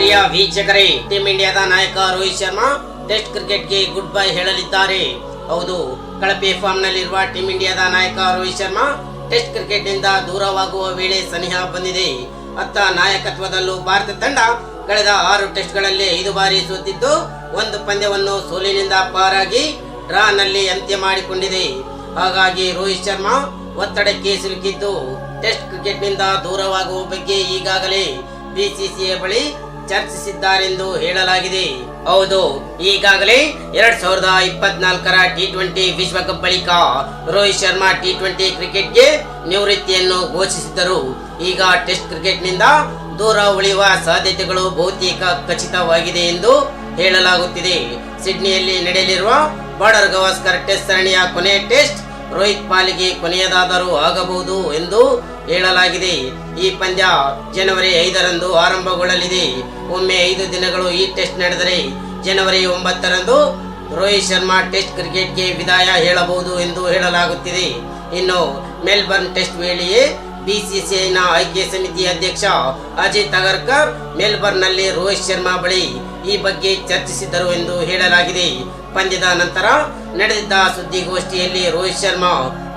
ಪ್ರಿಯ ವೀಕ್ಷಕರೇ ಟೀಮ್ ಇಂಡಿಯಾದ ನಾಯಕ ರೋಹಿತ್ ಶರ್ಮಾ ಟೆಸ್ಟ್ ಕ್ರಿಕೆಟ್ಗೆ ಗುಡ್ ಬೈ ಹೇಳಲಿದ್ದಾರೆ. ಹೌದು, ಕಳಪೆ ಫಾರ್ಮ್ ನಲ್ಲಿರುವ ಟೀಮ್ ಇಂಡಿಯಾದ ನಾಯಕ ರೋಹಿತ್ ಶರ್ಮಾ ಟೆಸ್ಟ್ ಕ್ರಿಕೆಟ್ನಿಂದ ದೂರವಾಗುವ ವೇಳೆ ಸನಿಹ ಬಂದಿದೆ. ಅತ್ತ ನಾಯಕತ್ವದಲ್ಲೂ ಭಾರತ ತಂಡ ಕಳೆದ ಆರು ಟೆಸ್ಟ್ಗಳಲ್ಲಿ ಐದು ಬಾರಿ ಸೋತಿದ್ದು, ಒಂದು ಪಂದ್ಯವನ್ನು ಸೋಲಿನಿಂದ ಪಾರಾಗಿ ಡ್ರಾ ನಲ್ಲಿ ಅಂತ್ಯ ಮಾಡಿಕೊಂಡಿದೆ. ಹಾಗಾಗಿ ರೋಹಿತ್ ಶರ್ಮಾ ಒತ್ತಡಕ್ಕೆ ಸಿಲುಕಿದ್ದು ಟೆಸ್ಟ್ ಕ್ರಿಕೆಟ್ನಿಂದ ದೂರವಾಗುವ ಬಗ್ಗೆ ಈಗಾಗಲೇ ಬಿಸಿಸಿಐ ಬಳಿ ಚರ್ಚಿಸಿದ್ದಾರೆಂದು ಹೇಳಲಾಗಿದೆ. ಹೌದು, ಈಗಾಗಲೇ ಎರಡ್ ಸಾವಿರದ ಇಪ್ಪತ್ನಾಲ್ಕರ ಟಿ ಟ್ವೆಂಟಿ ವಿಶ್ವಕಪ್ ಬಳಿಕ ರೋಹಿತ್ ಶರ್ಮಾ ಟಿ ಟ್ವೆಂಟಿ ಕ್ರಿಕೆಟ್ಗೆ ನಿವೃತ್ತಿಯನ್ನು ಘೋಷಿಸಿದ್ದರು. ಈಗ ಟೆಸ್ಟ್ ಕ್ರಿಕೆಟ್ನಿಂದ ದೂರ ಉಳಿಯುವ ಸಾಧ್ಯತೆಗಳು ಬಹುತೇಕ ಖಚಿತವಾಗಿದೆ ಎಂದು ಹೇಳಲಾಗುತ್ತಿದೆ. ಸಿಡ್ನಿಯಲ್ಲಿ ನಡೆಯಲಿರುವ ಬಾರ್ಡರ್ ಗವಾಸ್ಕರ್ ಟೆಸ್ಟ್ ಸರಣಿಯ ಕೊನೆಯ ಟೆಸ್ಟ್ ರೋಹಿತ್ ಪಾಲಿಗೆ ಕೊನೆಯದಾದರೂ ಆಗಬಹುದು ಎಂದು ಹೇಳಲಾಗಿದೆ. ಈ ಪಂದ್ಯ ಜನವರಿ ಐದರಂದು ಆರಂಭಗೊಳ್ಳಲಿದೆ. ಒಮ್ಮೆ ಐದು ದಿನಗಳು ಈ ಟೆಸ್ಟ್ ನಡೆದರೆ ಜನವರಿ ಒಂಬತ್ತರಂದು ರೋಹಿತ್ ಶರ್ಮಾ ಟೆಸ್ಟ್ ಕ್ರಿಕೆಟ್ಗೆ ವಿದಾಯ ಹೇಳಬಹುದು ಎಂದು ಹೇಳಲಾಗುತ್ತಿದೆ. ಇನ್ನು ಮೆಲ್ಬರ್ನ್ ಟೆಸ್ಟ್ ವೇಳೆಯೇ ಬಿಸಿಸಿಐನ ಆಯ್ಕೆ ಸಮಿತಿ ಅಧ್ಯಕ್ಷ ಅಜಿತ್ ಅಗರ್ಕರ್ ಮೆಲ್ಬರ್ನ್ನಲ್ಲಿ ರೋಹಿತ್ ಶರ್ಮಾ ಬಳಿ ಈ ಬಗ್ಗೆ ಚರ್ಚಿಸಿದ್ದರು ಎಂದು ಹೇಳಲಾಗಿದೆ. ಪಂದ್ಯದ ನಂತರ ನಡೆದಿದ್ದ ಸುದ್ದಿಗೋಷ್ಠಿಯಲ್ಲಿ ರೋಹಿತ್ ಶರ್ಮಾ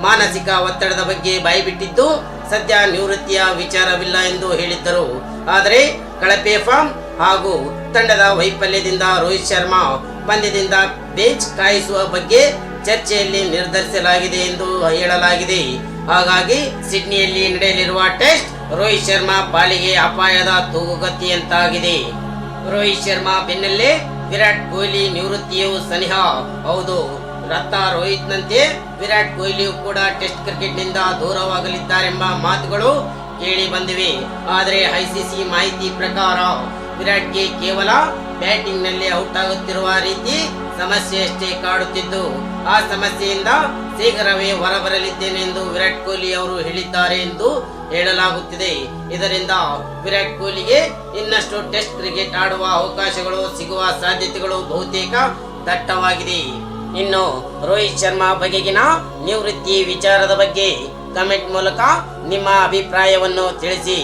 ಮಾನಸಿಕ ಒತ್ತಡದ ಬಗ್ಗೆ ಬಾಯಿಬಿಟ್ಟಿದ್ದು, ಸದ್ಯ ನಿವೃತ್ತಿಯ ವಿಚಾರವಿಲ್ಲ ಎಂದು ಹೇಳಿದ್ದರು. ಆದರೆ ಕಳಪೆ ಫಾರ್ಮ್ ಹಾಗೂ ತಂಡದ ವೈಫಲ್ಯದಿಂದ ರೋಹಿತ್ ಶರ್ಮಾ ಪಂದ್ಯದಿಂದ ಬೆಂಚ್ ಕಾಯಿಸುವ ಬಗ್ಗೆ ಚರ್ಚೆಯಲ್ಲಿ ನಿರ್ಧರಿಸಲಾಗಿದೆ ಎಂದು ಹೇಳಲಾಗಿದೆ. ಹಾಗಾಗಿ ಸಿಡ್ನಿಯಲ್ಲಿ ನಡೆಯಲಿರುವ ಟೆಸ್ಟ್ ರೋಹಿತ್ ಶರ್ಮಾ ಪಾಲಿಗೆ ಅಪಾಯದ ತೂಗುಗತಿಯಂತಾಗಿದೆ ರೋಹಿತ್ ಶರ್ಮಾ ಬೆನ್ನಲ್ಲೇ ವಿರಾಟ್ ಕೊಹ್ಲಿ ನಿವೃತ್ತಿಯು ಸನಿಹ. ಹೌದು, ರತ್ನ ರೋಹಿತ್ ನಂತೆ ವಿರಾಟ್ ಕೊಹ್ಲಿಯು ಕೂಡ ಟೆಸ್ಟ್ ಕ್ರಿಕೆಟ್ನಿಂದ ದೂರವಾಗಲಿದ್ದಾರೆಂಬ ಮಾತುಗಳು ಕೇಳಿ ಬಂದಿವೆ. ಆದರೆ ಐಸಿಸಿ ಮಾಹಿತಿ ಪ್ರಕಾರ ವಿರಾಟ್ಗೆ ಕೇವಲ ಬ್ಯಾಟಿಂಗ್ನಲ್ಲಿ ಔಟ್ ಆಗುತ್ತಿರುವ ರೀತಿ ಸಮಸ್ಯೆಯಷ್ಟೇ ಕಾಡುತ್ತಿದ್ದು, ಆ ಸಮಸ್ಯೆಯಿಂದ ಶೀಘ್ರವೇ ಹೊರಬರಲಿದ್ದೇನೆ ಎಂದು ವಿರಾಟ್ ಕೊಹ್ಲಿ ಅವರು ಹೇಳಿದ್ದಾರೆ ಎಂದು ಹೇಳಲಾಗುತ್ತಿದೆ. ಇದರಿಂದ ವಿರಾಟ್ ಕೊಹ್ಲಿಗೆ ಇನ್ನಷ್ಟು ಟೆಸ್ಟ್ ಕ್ರಿಕೆಟ್ ಆಡುವ ಅವಕಾಶಗಳು, ಸಿಗುವ ಸಾಧ್ಯತೆಗಳು ಬಹುತೇಕ ದಟ್ಟವಾಗಿದೆ. ಇನ್ನು ರೋಹಿತ್ ಶರ್ಮಾ ಬಗೆಗಿನ ನಿವೃತ್ತಿ ವಿಚಾರದ ಬಗ್ಗೆ ಕಮೆಂಟ್ ಮೂಲಕ ನಿಮ್ಮ ಅಭಿಪ್ರಾಯವನ್ನು ತಿಳಿಸಿ.